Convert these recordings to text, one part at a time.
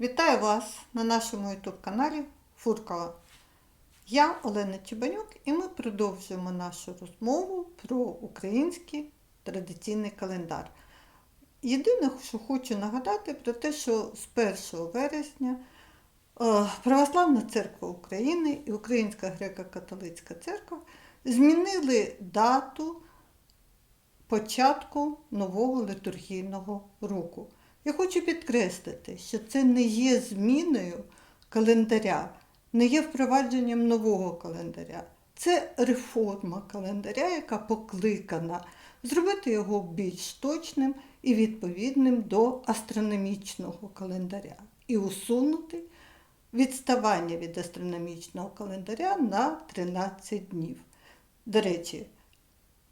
Вітаю вас на нашому YouTube каналі Фуркала. Я Олена Чебанюк і ми продовжуємо нашу розмову про український традиційний календар. Єдине, що хочу нагадати про те, що з 1 вересня е, Православна церква України і Українська греко-католицька церква змінили дату початку нового літургійного року. Я хочу підкреслити, що це не є зміною календаря, не є впровадженням нового календаря. Це реформа календаря, яка покликана зробити його більш точним і відповідним до астрономічного календаря і усунути відставання від астрономічного календаря на 13 днів. До речі,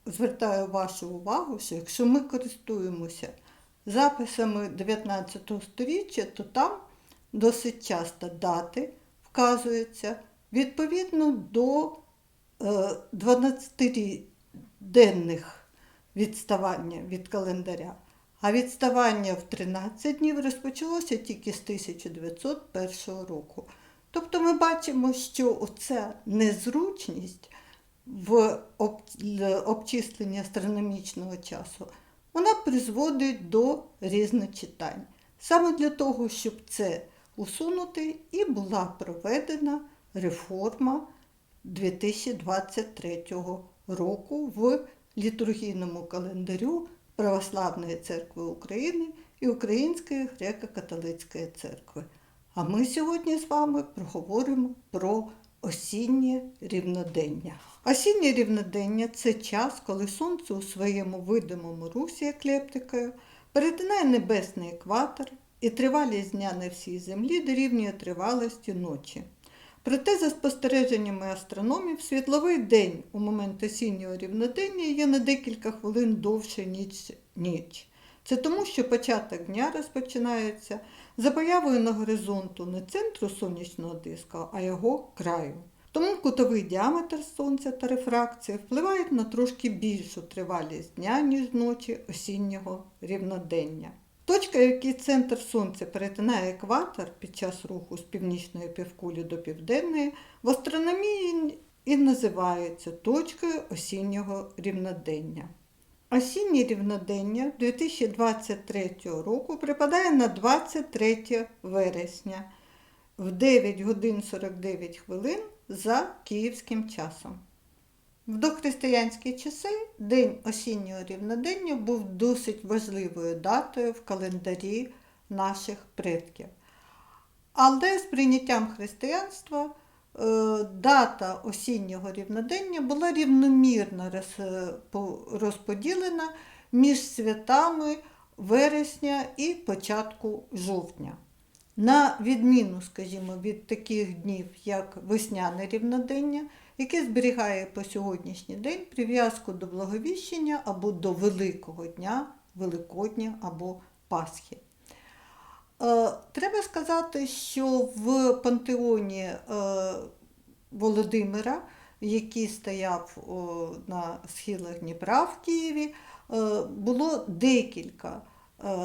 звертаю вашу увагу, що якщо ми користуємося записами 19 століття, то там досить часто дати вказуються відповідно до 12-денних відставання від календаря. А відставання в 13 днів розпочалося тільки з 1901 року. Тобто ми бачимо, що оця незручність в обчисленні астрономічного часу, вона призводить до різночитань. Саме для того, щоб це усунути, і була проведена реформа 2023 року в літургійному календарю Православної церкви України і Української греко-католицької церкви. А ми сьогодні з вами проговоримо про осіннє рівнодення. Осіннє рівнодення це час, коли сонце у своєму видимому русі еклептикою перетинає небесний екватор і тривалість дня на всій землі дорівнює тривалості ночі. Проте, за спостереженнями астрономів, світловий день у момент осіннього рівнодення є на декілька хвилин довше, ніж ніч. Це тому, що початок дня розпочинається за появою на горизонту не центру сонячного диска, а його краю. Тому кутовий діаметр сонця та рефракція впливають на трошки більшу тривалість дня, ніж ночі осіннього рівнодення. Точка, в якій центр сонця перетинає екватор під час руху з північної півкулі до південної, в астрономії і називається точкою осіннього рівнодення. Осіннє рівнодення 2023 року припадає на 23 вересня в 9 годин 49 хвилин за київським часом. В дохристиянські часи День осіннього рівнодення був досить важливою датою в календарі наших предків. Але з прийняттям християнства дата осіннього рівнодення була рівномірно розподілена між святами вересня і початку жовтня. На відміну, скажімо, від таких днів, як весняне рівнодення, яке зберігає по сьогоднішній день прив'язку до благовіщення або до Великого дня, Великодня або Пасхи. Е, треба сказати, що в пантеоні е, Володимира, який стояв на схилах Дніпра в Києві, е, було декілька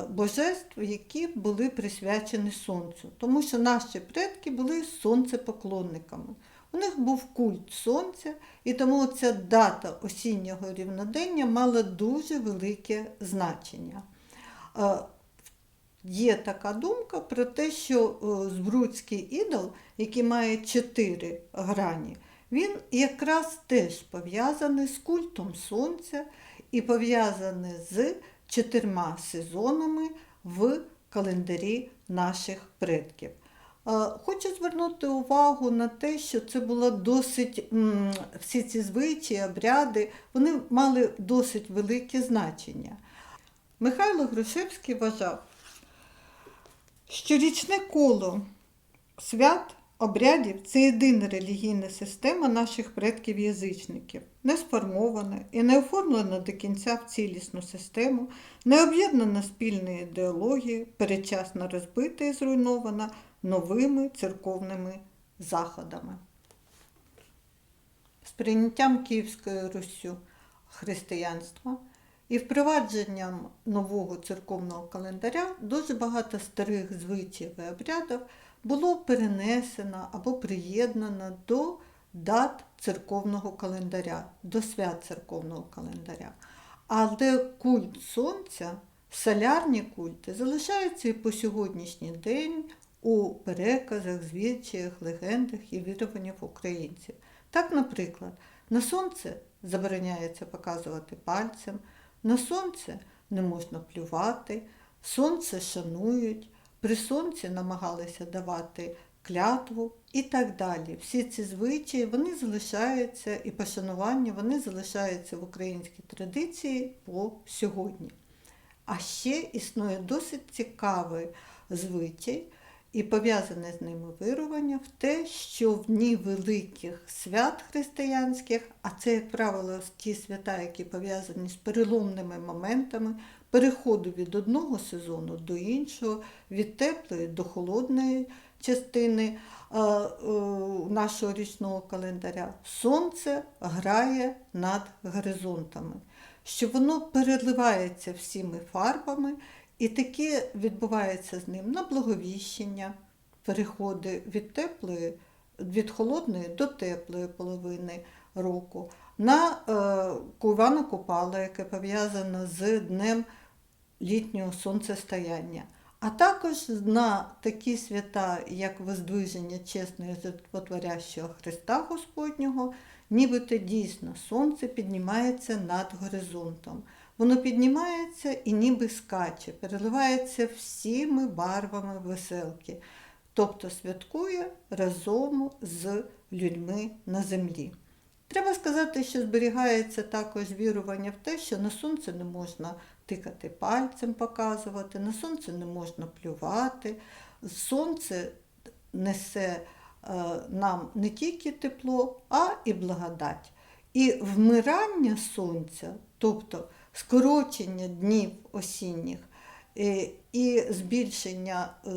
божеств, які були присвячені сонцю, тому що наші предки були сонцепоклонниками. У них був культ сонця, і тому ця дата осіннього рівнодення мала дуже велике значення. Є така думка про те, що Збруцький ідол, який має чотири грані, він якраз теж пов'язаний з культом сонця і пов'язаний з чотирма сезонами в календарі наших предків. Хочу звернути увагу на те, що це було досить, всі ці звичаї, обряди, вони мали досить велике значення. Михайло Грушевський вважав, що річне коло свят, обрядів це єдина релігійна система наших предків-язичників, не сформована і не оформлена до кінця в цілісну систему, не об'єднана спільною ідеологією, передчасно розбита і зруйнована новими церковними заходами. З прийняттям Київською Руссю християнства І впровадженням нового церковного календаря дуже багато старих звичаїв і обрядів було перенесено або приєднано до дат церковного календаря, до свят церковного календаря. Але культ сонця, солярні культи залишаються і по сьогоднішній день у переказах, звідчаях, легендах і віруваннях українців. Так, наприклад, на сонце забороняється показувати пальцем, на сонце не можна плювати, сонце шанують, при сонці намагалися давати клятву і так далі. Всі ці звичаї вони залишаються і пошанування вони залишаються в українській традиції по сьогодні. А ще існує досить цікавий звичай і пов'язане з ними вирування в те, що в дні великих свят християнських, а це, як правило, ті свята, які пов'язані з переломними моментами переходу від одного сезону до іншого, від теплої до холодної частини е, нашого річного календаря, сонце грає над горизонтами, що воно переливається всіми фарбами, і таке відбувається з ним на благовіщення, переходи від теплої, від холодної до теплої половини року, на е, Івана Купала, яке пов'язано з Днем літнього сонцестояння. А також на такі свята, як Воздвиження чесного і Животворящого Христа Господнього, нібито дійсно сонце піднімається над горизонтом. Воно піднімається і ніби скаче, переливається всіми барвами веселки, тобто святкує разом з людьми на землі. Треба сказати, що зберігається також вірування в те, що на сонце не можна тикати пальцем, показувати, на сонце не можна плювати. Сонце несе е, нам не тільки тепло, а і благодать. І вмирання сонця, тобто скорочення днів осінніх е, і збільшення е,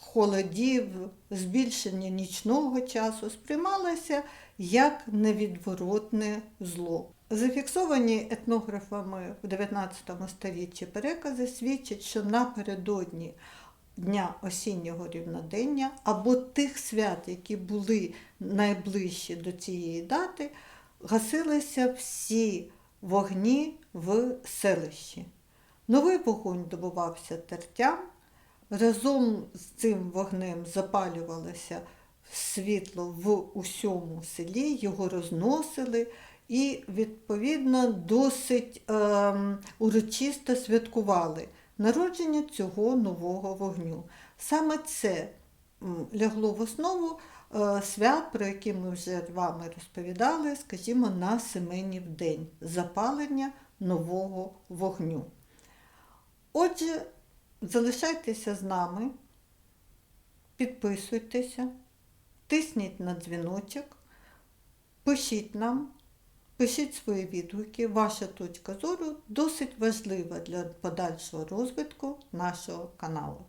холодів, збільшення нічного часу сприймалося як невідворотне зло. Зафіксовані етнографами в 19 столітті перекази свідчать, що напередодні Дня осіннього рівнодення або тих свят, які були найближчі до цієї дати, гасилися всі вогні в селищі. Новий вогонь добувався тертям, разом з цим вогнем запалювалося світло в усьому селі, його розносили і, відповідно, досить е, урочисто святкували народження цього нового вогню. Саме це лягло в основу свят, про які ми вже з вами розповідали, скажімо, на Семенів день запалення нового вогню. Отже, залишайтеся з нами, підписуйтеся, тисніть на дзвіночок, пишіть нам, пишіть свої відгуки. Ваша точка зору досить важлива для подальшого розвитку нашого каналу.